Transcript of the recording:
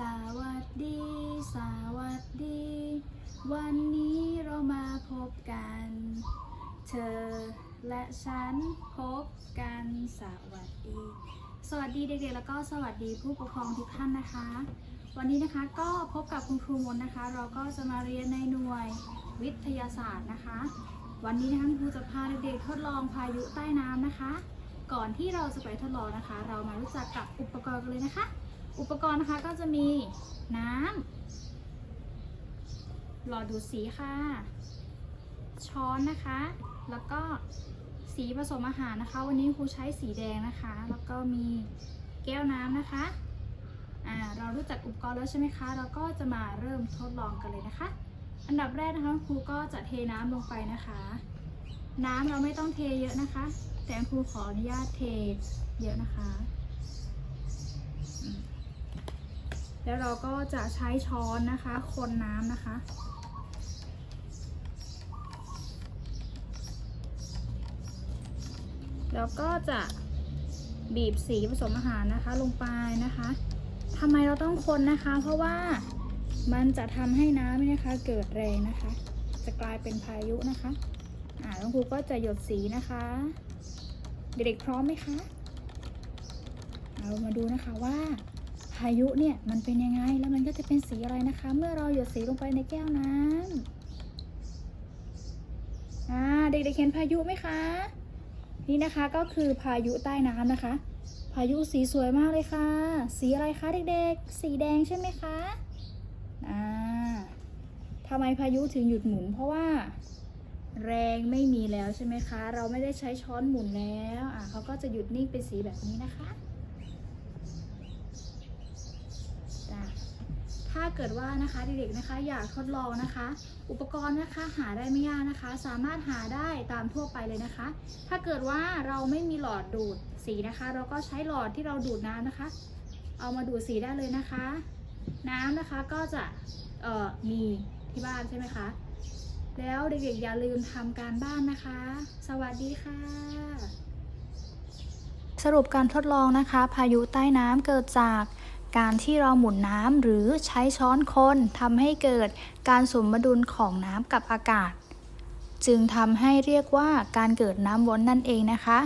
สวัสดี สวัสดี วันนี้เรามาพบกัน เธอและฉันพบกันสวัสดี สวัสดีเด็กๆแล้วก็สวัสดีผู้ปกครองทุกท่านนะคะ วันนี้นะคะก็พบกับคุณครูมนนะคะ เราก็จะมาเรียนในหน่วยวิทยาศาสตร์นะคะ วันนี้นะคะครูจะพาเด็กๆทดลองพายุใต้น้ำนะคะ ก่อนที่เราจะไปทดลองนะคะ เรามารู้จักกับอุปกรณ์กันเลยนะคะ อุปกรณ์นะคะก็จะมีน้ำ หลอดดูดสีค่ะ ช้อนนะคะ แล้วก็สีผสมอาหารนะคะ วันนี้ครูใช้สีแดงนะคะ แล้วก็มีแก้วน้ำนะคะอ่าเรารู้จักอุปกรณ์แล้วใช่ไหมคะ เราก็จะมาเริ่มทดลองกันเลยนะคะ อันดับแรกนะคะครูก็จะเทน้ำลงไปนะคะ น้ำเราไม่ต้องเทเยอะนะคะ แต่ครูขออนุญาตเทเยอะนะคะอืม แล้วเราก็จะใช้ช้อนนะคะ คนน้ำนะคะ แล้วก็จะบีบสีผสมอาหารนะคะลงไปนะคะทำไมเราต้องคนนะคะ เพราะว่ามันจะทำให้น้ำนะคะ เกิดแรงนะคะ จะกลายเป็นพายุนะคะอ่าล้วครูก็จะหยดสีนะคะ เด็กๆพร้อมไหมคะ เรามาดูนะคะว่า พายุเนี่ยมันเป็นยังไงแล้วมันก็จะเป็นสีอะไรนะคะ เมื่อเราหยดสีลงไปในแก้วน้ำอ่าเด็กๆเห็นพายุไหมคะ นี่นะคะก็คือพายุใต้น้ำนะคะ พายุสีสวยมากเลยค่ะ สีอะไรคะเด็กๆ สีแดงใช่ไหมคะอ่าทำไมพายุถึงหยุดหมุนเพราะว่าแรงไม่มีแล้วใช่ไหมคะ เราไม่ได้ใช้ช้อนหมุนแล้ว อะเขาก็จะหยุดนิ่งเป็นสีแบบนี้นะคะจ้ะถ้า เกิดว่านะคะเด็กๆนะคะอยากทดลองนะคะ อุปกรณ์นะคะหาได้ไม่ยากนะคะ สามารถหาได้ตามทั่วไปเลยนะคะ ถ้าเกิดว่าเราไม่มีหลอดดูดสีนะคะ เราก็ใช้หลอดที่เราดูดน้ำนะคะ เอามาดูดสีได้เลยนะคะ น้ำนะคะก็จะเอ่อมีที่บ้านใช่ไหมคะแล้วเด็กๆอย่าลืมทำการบ้านนะคะ สวัสดีค่ะ สรุปการทดลองนะคะ พายุใต้น้ำเกิดจาก การที่เราหมุนน้ำหรือใช้ช้อนคนทำให้เกิดการสมดุลของน้ำกับอากาศ จึงทำให้เรียกว่าการเกิดน้ำวนนั่นเองนะคะ